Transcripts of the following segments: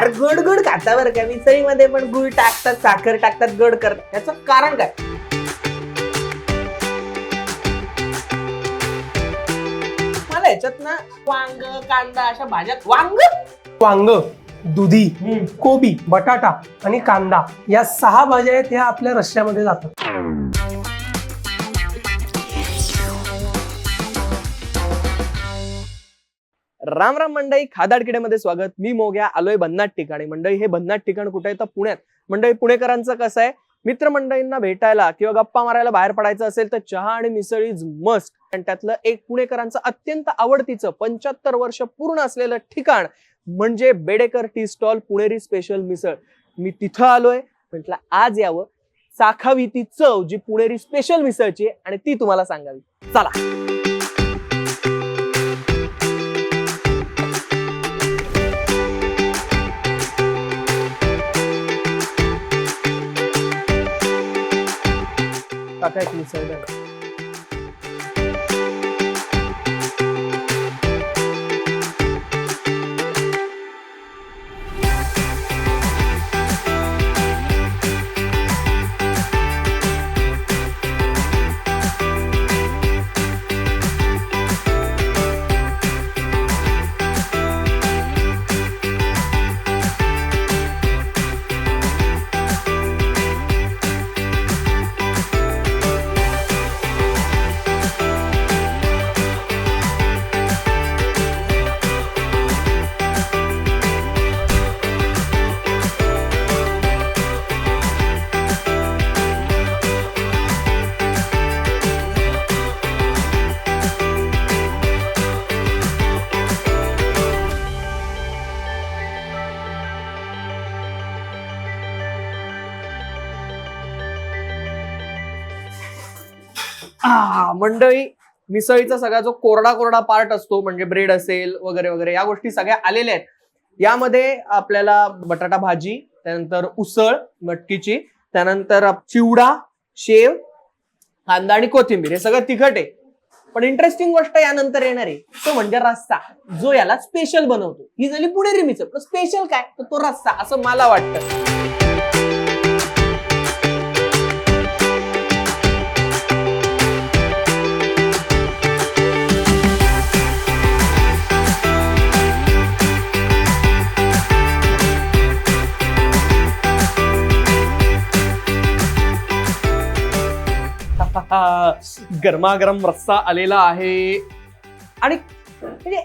फार गोड गोड खाता बरं का. मिसळीमध्ये पण गुळ टाकतात साखर टाकतात गोड करतात. याचं कारण काय? मला याच्यात ना वांग कांदा अशा भाज्या वांग? वांग दुधी कोबी बटाटा आणि कांदा या सहा भाज्या आहेत ह्या आपल्या रश्श्यामध्ये जातात. राम राम मंडई खादाड किड्यामध्ये स्वागत. मी मोग्या आलोय भन्नाट ठिकाणी. मंडई हे भन्नाट ठिकाण कुठे आहे? तर पुण्यात. मंडई पुणेकरांचं कसं आहे? मित्रमंडळींना भेटायला किंवा गप्पा मारायला बाहेर पडायचं असेल तर चहा आणि मिसळ इज मस्ट आणि त्यातलं एक पुणेकरांचं अत्यंत आवडतीचं पंच्याहत्तर वर्ष पूर्ण असलेलं ठिकाण म्हणजे Bedekar tea stall Puneri special misal. मी तिथं आलोय. म्हटलं आज यावं. चाखावी ती चव जी पुणेरी स्पेशल मिसळची आहे आणि ती तुम्हाला सांगावी. चला. काका एक मंडळी मिसळीचा सगळा जो कोरडा कोरडा पार्ट असतो म्हणजे ब्रेड असेल वगैरे वगैरे या गोष्टी सगळ्या आलेल्या आहेत. यामध्ये आपल्याला बटाटा भाजी त्यानंतर उसळ मटकीची त्यानंतर चिवडा शेव कांदा आणि कोथिंबीर हे सगळं तिखट आहे. पण इंटरेस्टिंग गोष्ट यानंतर येणार आहे तो म्हणजे रस्सा जो याला स्पेशल बनवतो. ही झाली पुणेरी मिसळ स्पेशल काय? तर तो रस्सा असं मला वाटतं. गरमागरम रस्सा आलेला आहे. आणि म्हणजे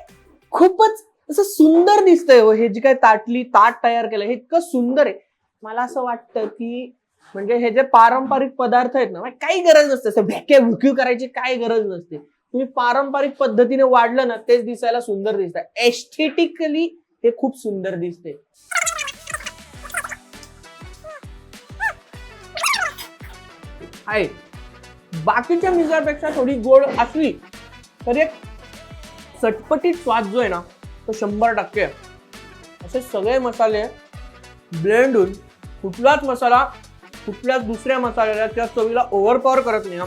खूपच असं सुंदर दिसतंय हो हे जी काय ताटली ताट तयार केलं हे इतकं सुंदर आहे. मला असं वाटतं की म्हणजे हे जे पारंपरिक पदार्थ आहेत ना म्हणजे काही गरज नसते. असं भॅक्या भुक्यू करायची काय गरज नसते. तुम्ही पारंपरिक पद्धतीने वाढलं ना तेच दिसायला सुंदर दिसत एस्थेटिकली हे खूप सुंदर दिसते आहे बाकीच्या मिसळपेक्षा थोडी गोड असली तरी एक चटपटीत स्वाद जो आहे ना तो शंभर टक्के. असे सगळे मसाले ब्लेंड होऊन कुठलाच मसाला कुठल्याच दुसऱ्या मसाल्याला त्या चवीला ओव्हरपॉवर करत नाही ना.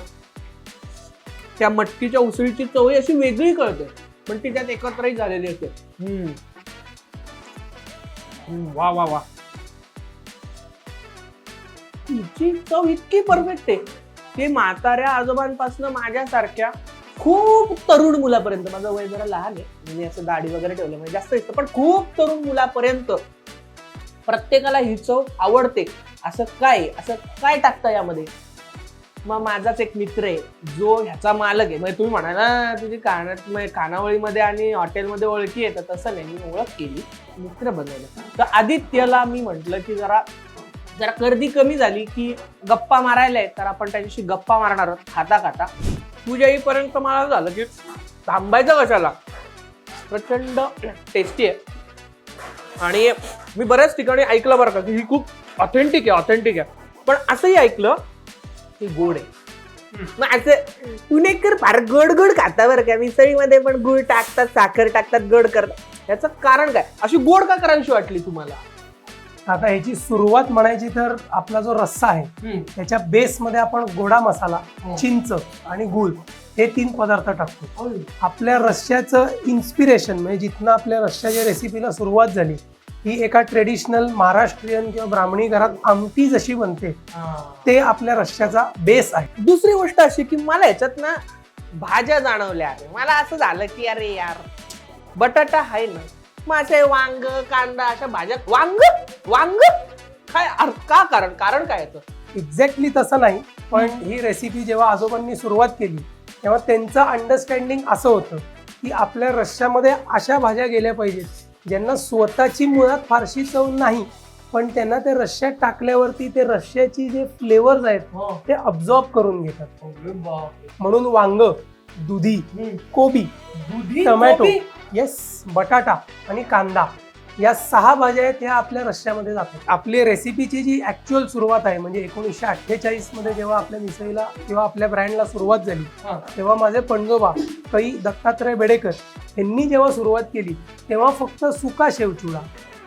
त्या मटकीच्या उसळीची चवही अशी वेगळी कळते पण ती त्यात एकत्रही झालेली असते. वा वा वा. तिची चव इतकी परफेक्ट आहे. की म्हाताऱ्या आजोबांपासून माझ्यासारख्या खूप तरुण मुलापर्यंत माझं वय जरा लहान आहे मी असं दाढी वगैरे ठेवलं म्हणजे जास्त दिसतं पण खूप तरुण मुलापर्यंत प्रत्येकाला ही चव आवडते. असं काय असं काय टाकतं यामध्ये? मग माझाच एक मित्र आहे जो ह्याचा मालक आहे. म्हणजे तुम्ही म्हणा ना तुझी कानात म्हणजे खानावळीमध्ये आणि हॉटेलमध्ये ओळखी आहे तर तसं नाही मी ओळख केली मित्र बनवलं. तर आदित्यला मी म्हटलं की जरा जरा गर्दी कमी झाली की गप्पा मारायला आहे तर आपण त्यांच्याशी गप्पा मारणार आहोत खाता खाता. तुझ्या येईपर्यंत मला झालं की थांबायचं कशाला? प्रचंड टेस्टी आहे. आणि मी बऱ्याच ठिकाणी ऐकलं बरं का की ही खूप ऑथेंटिक आहे ऑथेंटिक आहे. पण असंही ऐकलं की गोड आहे. मग असं पुणेकर फार गोड गोड खाता बरं का. मिसळीमध्ये पण गुळ टाकतात साखर टाकतात गड करतात. याचं कारण काय? अशी गोड का करायची वाटली तुम्हाला? आता ह्याची सुरुवात म्हणायची तर आपला जो रस्सा आहे त्याच्या बेसमध्ये आपण गोडा मसाला चिंच आणि गुळ हे तीन पदार्थ टाकतो. आपल्या रश्श्याचं इन्स्पिरेशन म्हणजे जिथनं आपल्या रश्श्याच्या रेसिपीला सुरुवात झाली ही एका ट्रेडिशनल महाराष्ट्रीयन किंवा ब्राह्मणी घरात आमटी जशी बनते ते आपल्या रश्श्याचा बेस आहे. दुसरी गोष्ट अशी की मला याच्यात ना भाज्या जाणवल्या. मला असं झालं की अरे यार बटाटा आहे ना माझे वांग कांदा अशा भाज्या. वांग? वांग? काय अर- का कारण? कारण काय याचं? एक्झॅक्टली तसं नाही पण ही रेसिपी जेव्हा आजोबांनी सुरुवात केली तेव्हा त्यांचं अंडरस्टँडिंग असं होतं की आपल्या रश्श्यामध्ये अशा भाज्या गेल्या पाहिजेत ज्यांना स्वतःची मुळात फारशी चव नाही पण त्यांना ते रश्श्यात टाकल्यावरती ते रश्श्याची जे फ्लेवर्स आहेत ते अब्झॉर्ब करून घेतात. म्हणून वांग दुधी कोबी दुधी टोमॅटो कोबी. येस बटाटा आणि कांदा. या सहा भाज्या आहेत ह्या आपल्या रश्श्यामध्ये जातात. आपली रेसिपीची जी ऍक्च्युअल सुरुवात आहे म्हणजे एकोणीसशे अठ्ठेचाळीसमध्ये जेव्हा आपल्या मिसळीला किंवा आपल्या ब्रँडला सुरुवात झाली. तेव्हा माझे पणजोबा कै दत्तात्रय बेडेकर यांनी जेव्हा सुरुवात केली तेव्हा फक्त सुका शेवचुडा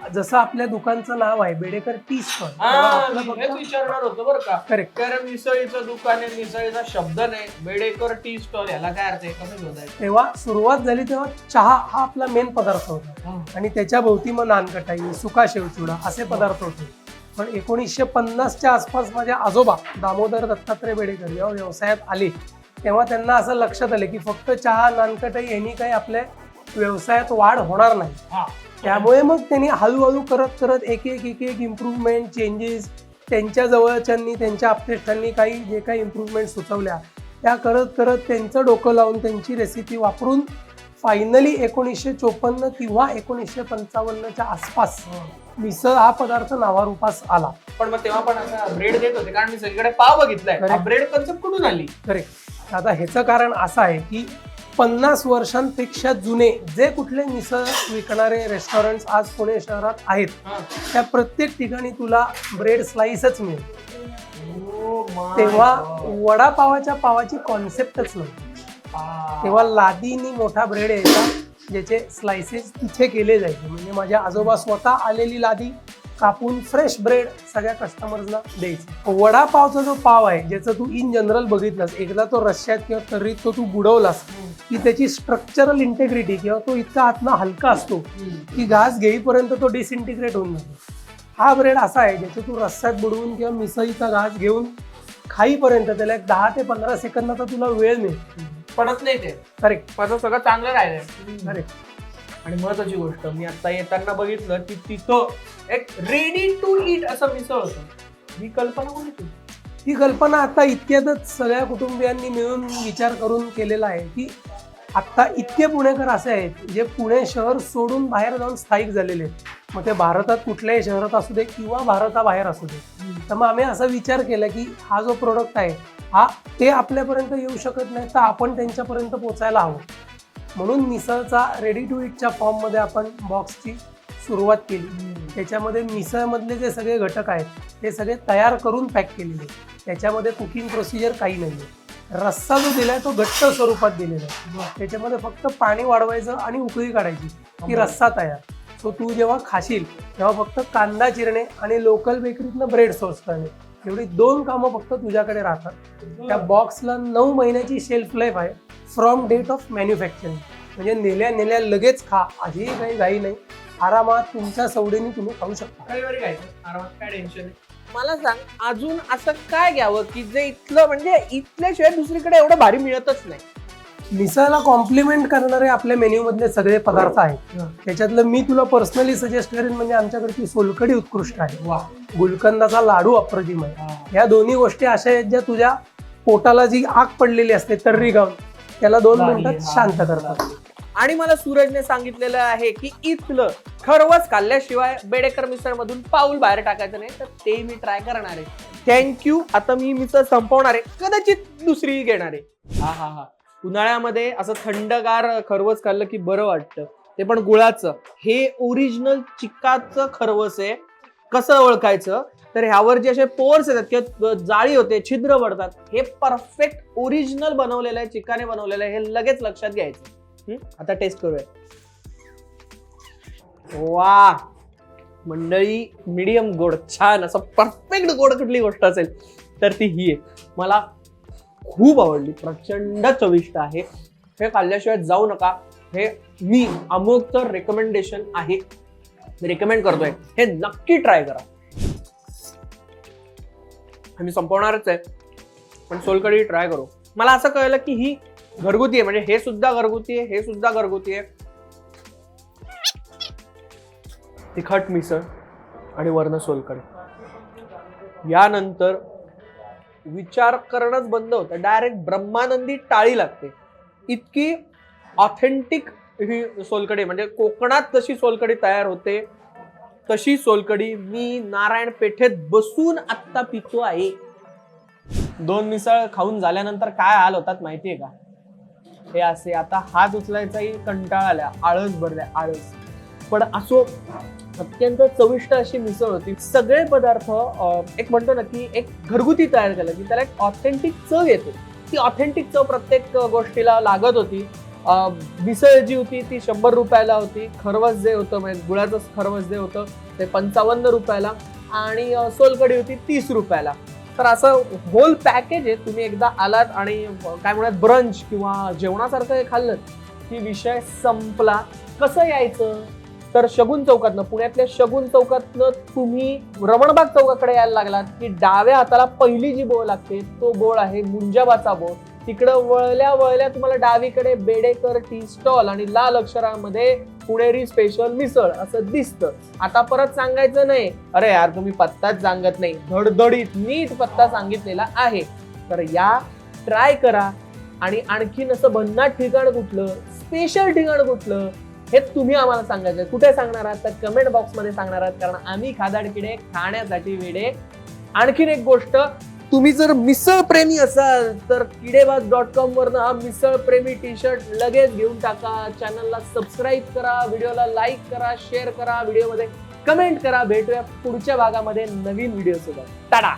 जसं आपल्या दुकानचं नाव आहे बेडेकर टी स्टॉल हा, मी हेच विचारणार होतो बरं का. करेक्ट कारण मिसळीचं दुकान आहे मिसळीचा शब्द नाही. बेडेकर टी स्टॉल याला काय अर्थ आहे? कसं शोधायचं? तेव्हा सुरुवात झाली तेव्हा चहा हा आपला मेन पदार्थ होता. आणि त्याच्या भोवती मग नानकटाई सुका शेवचुडा असे पदार्थ होते. पण एकोणीसशे पन्नासच्या आसपास माझ्या आजोबा दामोदर दत्तात्रय बेडेकर जेव्हा व्यवसायात आले. तेव्हा त्यांना असं लक्षात आलं की फक्त चहा नानकटाई यांनी काही आपल्या व्यवसायात वाढ होणार नाही. हा. त्यामुळे मग त्यांनी हळूहळू करत करत एक एक एक एक इम्प्रूव्हमेंट चेंजेस त्यांच्या जवळच्यांनी त्यांच्या आपतेष्टांनी काही जे काही इम्प्रूव्हमेंट सुचवल्या त्या करत करत त्यांचं डोकं लावून त्यांची रेसिपी वापरून फायनली एकोणीसशे चोपन्न किंवा एकोणीसशे पंचावन्नच्या आसपास मिसळ हा पदार्थ नावारूपास आला. पण मग तेव्हा पण असं ब्रेड देत होते कारण मी सगळीकडे पाव बघितलाय. ब्रेड कन्सेप्ट कुठून आली? करेक्ट आता ह्याचं कारण असं आहे की पन्नास वर्षांपेक्षा जुने जे कुठले मिसळ विकणारे रेस्टॉरंट आज पुणे शहरात आहेत त्या प्रत्येक ठिकाणी तुला ब्रेड स्लाइसच मिळेल. तेव्हा वडापावाच्या पावाची कॉन्सेप्टच नव्हती तेव्हा लादीनी मोठा ब्रेड यायचा ज्याचे स्लाइसेस तिथे केले जायचे. म्हणजे माझ्या आजोबा स्वतः आलेली लादी कापून फ्रेश ब्रेड सगळ्या कस्टमर्सना द्यायचे. वडापावचा जो पाव आहे ज्याचं तू इन जनरल बघितलास एकदा तो रश्यात किंवा तर्रीत तो तू बुडवलास की त्याची स्ट्रक्चरल इंटेग्रिटी किंवा तो इतका आतनं हलका असतो की घास घेईपर्यंत तो डिसइंटिग्रेट होऊन जातो. हा ब्रेड असा आहे ज्याचे तू रस्स्यात बुडवून किंवा मिसळीचा घास घेऊन खाईपर्यंत त्याला एक दहा ते पंधरा सेकंदाचा तुला वेळ मिळेल पडत नाही ते. करेक्ट माझं सगळं चांगलं राहिलंय. करेक्ट आणि महत्वाची गोष्ट मी आता येताना बघितलं की तिथं एक रेडी टू ईट असं मिसळ होतं. ही कल्पना कोणी ही कल्पना आता इतक्यातच सगळ्या कुटुंबियांनी मिळून विचार करून केलेला आहे की आत्ता इतके पुणेकर असे आहेत जे पुणे शहर सोडून बाहेर जाऊन स्थायिक झालेले आहेत. मग ते भारतात कुठल्याही शहरात असू दे किंवा भारताबाहेर असू दे. तर मग आम्ही असा विचार केला की हा जो प्रोडक्ट आहे हा ते आपल्यापर्यंत येऊ शकत नाही तर आपण त्यांच्यापर्यंत पोचायला हवं. म्हणून मिसळचा रेडी टू इटच्या फॉर्ममध्ये आपण बॉक्सची सुरुवात केली. त्याच्यामध्ये मिसळमधले जे सगळे घटक आहेत ते सगळे तयार करून पॅक केलेले. त्याच्यामध्ये कुकिंग प्रोसिजर काही नाही आहे रस्सा जो दिलाय तो घट्ट स्वरूपात दिलेला आहे. त्याच्यामध्ये फक्त पाणी वाढवायचं आणि उकळी काढायची. की रस्सा तयार. सो तू जेव्हा खाशील तेव्हा फक्त कांदा चिरणे आणि लोकल बेकरीतनं ब्रेड सोर्स करणे. एवढी दोन कामं फक्त तुझ्याकडे राहतात. त्या बॉक्सला नऊ महिन्याची शेल्फ लाईफ आहे. फ्रॉम डेट ऑफ मॅन्युफॅक्चरिंग म्हणजे नेल्या नेल्या लगेच खा. अशी काही घाई नाही. आरामात तुमच्या सवडीने तुम्ही खाऊ शकता. रविवारी खायचं आरामात काय टेन्शन नाही मला सांग अजून असं काय घ्यावं की जे इथलं म्हणजे इथल्याशिवाय दुसरीकडे एवढं भारी मिळतच नाही? मिसळला कॉम्प्लिमेंट करणारे आपल्या मेन्यू मधले सगळे पदार्थ आहेत. त्याच्यातलं मी तुला पर्सनली सजेस्ट करेन म्हणजे आमच्याकडची सोलकडी उत्कृष्ट आहे. वा. गुलकंदाचा लाडू अप्रतिम आहे. या दोन्ही गोष्टी अशा आहेत ज्या तुझ्या पोटाला जी आग पडलेली असते तर्री गाऊन त्याला दोन मिनिटात. शांत करतात. आणि मला सूरजने सांगितलेलं आहे की इथलं खरवच खाल्ल्याशिवाय बेडेकर मिसळ मधून पाऊल बाहेर टाकायचं नाही तर ते मी ट्राय करणार आहे. थँक्यू आता मी मिसळ संपवणार आहे. कदाचित दुसरी घेणार आहे. हा हा हा. उन्हाळ्यामध्ये असं थंडगार खरवस खाल्लं की बरं वाटतं. ते पण गुळाचं. हे ओरिजिनल चिकाचं खरवस आहे. कसं ओळखायचं? तर ह्यावर जे असे पोर्स येतात किंवा जाळी होते छिद्र पडतात हे परफेक्ट ओरिजिनल बनवलेलं आहे चिकाने बनवलेलं आहे हे लगेच लक्षात घ्यायचं. हम्म? आता टेस्ट करूया. वा मंडळी मिडियम गोड. छान. असं परफेक्ट गोड कुठली गोष्ट असेल तर ती ही आहे. मला खूप आवडली. प्रचंड चविष्ट आहे. हे खाल्ल्याशिवाय जाऊ नका. हे मी अमुकचं रेकमेंडेशन आहे. मी करतोय. हे नक्की ट्राय करा. आम्ही संपवणारच आहे. पण सोलकडी ट्राय करू. मला असं कळलं की ही घरगुती आहे. म्हणजे हे सुद्धा घरगुती आहे हे सुद्धा घरगुती आहे. तिखट मिसळ आणि वर्ण सोलकडी यानंतर विचार करणंच बंद होतं. डायरेक्ट ब्रह्मानंदी टाळी लागते. इतकी ऑथेंटिक ही सोलकडी म्हणजे कोकणात जशी सोलकडी तयार होते तशी सोलकडी मी नारायण पेठेत बसून आत्ता पितो आहे. दोन मिसळ खाऊन झाल्यानंतर काय हाल होतात माहितीये का? हे असे आता हात उचलायचाही कंटाळा आल्या आळस भरल्या आळस. पण असो अत्यंत चविष्ट अशी मिसळ होती. सगळे पदार्थ एक म्हणतो ना की एक घरगुती तयार केलं की त्याला एक ऑथेंटिक चव येते. ती ऑथेंटिक चव प्रत्येक गोष्टीला लागत होती. मिसळ जी होती ती शंभर रुपयाला होती. खरवस जे होतं म्हणजे गुळाचं खरवस जे होतं ते पंचावन्न रुपयाला आणि सोलकडी सोलकढी होती तीस रुपयाला. तर असं होल पॅकेज आहे. तुम्ही एकदा आलात आणि काय म्हणत ब्रंच किंवा जेवणासारखं हे खाल्लं की विषय संपला. कसं यायचं? तर शगुन चौकातनं पुण्यातल्या शगुन चौकातनं तुम्ही रमणबाग चौकाकडे यायला लागलात की डाव्या हाताला पहिली जी बोळ लागते तो बोळ आहे मुंजाबाचा बोळ. तिकडं वळल्या वळल्या तुम्हाला डावीकडे बेडेकर टी स्टॉल आणि लाल अक्षरामध्ये पुणेरी स्पेशल मिसळ असं दिसतं. आता परत सांगायचं नाही. अरे यार तुम्ही पत्ताच सांगत नाही. धडधडीत नीट पत्ता सांगितलेला आहे. तर या ट्राय करा. आणि आणखीन असं भन्नाट ठिकाण कुठलं? स्पेशल ठिकाण कुठलं? हे तुम्ही आम्हाला सांगायचं. कुठे सांगणार आहात? तर कमेंट बॉक्समध्ये सांगणार आहात. कारण आम्ही खादाड किडे खाण्यासाठी वेडे. आणखीन एक गोष्ट तुम्ही जर मिसळ प्रेमी असाल तर किडेबाज डॉट कॉम वरनं हा मिसळ प्रेमी टी शर्ट लगेच घेऊन टाका. चॅनलला सबस्क्राईब करा व्हिडिओला लाईक करा शेअर करा व्हिडिओमध्ये कमेंट करा. भेटूया पुढच्या भागामध्ये नवीन व्हिडिओ सोबत. टाटा!